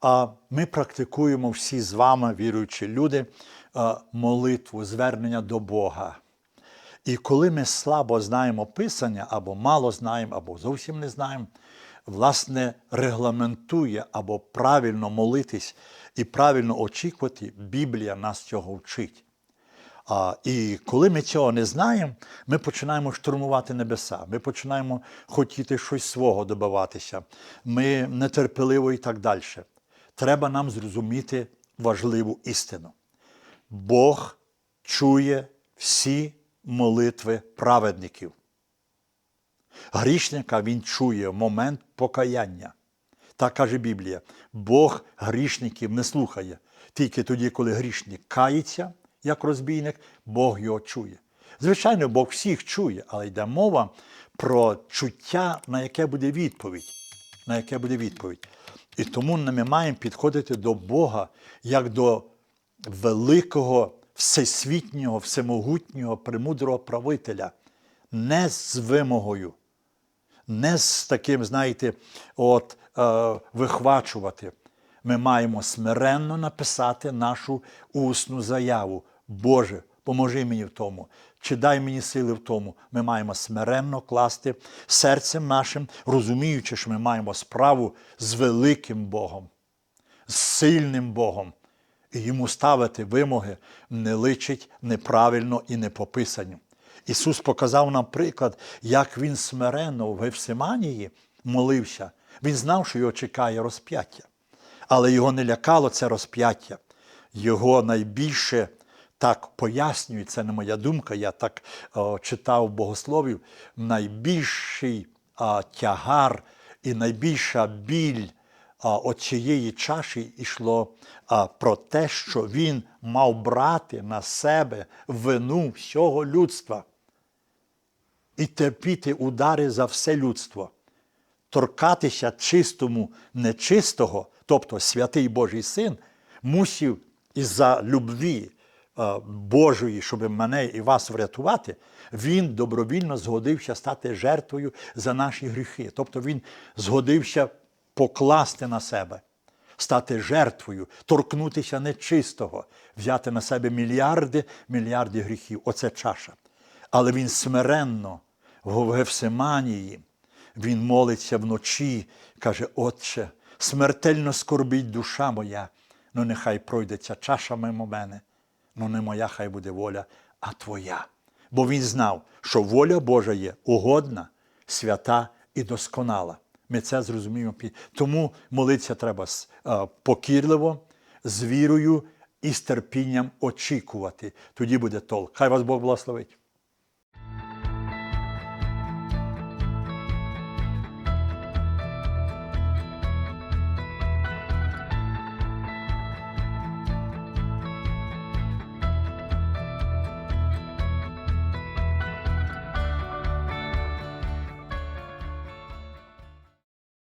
А ми практикуємо всі з вами, віруючі люди, е, молитву, звернення до Бога. І коли ми слабо знаємо Писання, або мало знаємо, або зовсім не знаємо, власне, регламентує або правильно молитись і правильно очікувати, Біблія нас цього вчить. А, і коли ми цього не знаємо, ми починаємо штурмувати небеса, ми починаємо хотіти щось свого добиватися, ми нетерпеливо і так далі. Треба нам зрозуміти важливу істину. Бог чує всі молитви праведників. Грішника він чує момент покаяння. Так каже Біблія: Бог грішників не слухає. Тільки тоді, коли грішник кається, як розбійник, Бог його чує. Звичайно, Бог всіх чує, але йде мова про чуття, на яке буде відповідь. На яке буде відповідь. І тому ми маємо підходити до Бога як до великого, всесвітнього, всемогутнього, премудрого правителя, не з вимогою, не з таким, знаєте, от, е, вихвачувати. Ми маємо смиренно написати нашу усну заяву. Боже, поможи мені в тому, чи дай мені сили в тому. Ми маємо смиренно класти серцем нашим, розуміючи, що ми маємо справу з великим Богом, з сильним Богом. І йому ставити вимоги не личить неправильно і не по. Ісус показав нам приклад, як Він смиренно в Гефсиманії молився. Він знав, що його чекає розп'яття. Але його не лякало це розп'яття. Його найбільше так пояснює, це не моя думка, я так о, читав богословів, найбільший а, тягар і найбільша біль а, от цієї чаші йшло а, про те, що він мав брати на себе вину всього людства і терпіти удари за все людство, торкатися чистому нечистого, тобто святий Божий син, мусив із-за любві Божої, щоб мене і вас врятувати, він добровільно згодився стати жертвою за наші гріхи. Тобто він згодився покласти на себе, стати жертвою, торкнутися нечистого, взяти на себе мільярди, мільярди гріхів. Оце чаша. Але він смиренно в Гефсиманії, він молиться вночі, каже, Отче, смертельно скорбить душа моя, ну нехай пройде ця чаша мимо мене, ну не моя хай буде воля, а твоя. Бо він знав, що воля Божа є угодна, свята і досконала. Ми це зрозуміємо. Тому молитися треба е, покірливо, з вірою і з терпінням очікувати. Тоді буде толк. Хай вас Бог благословить.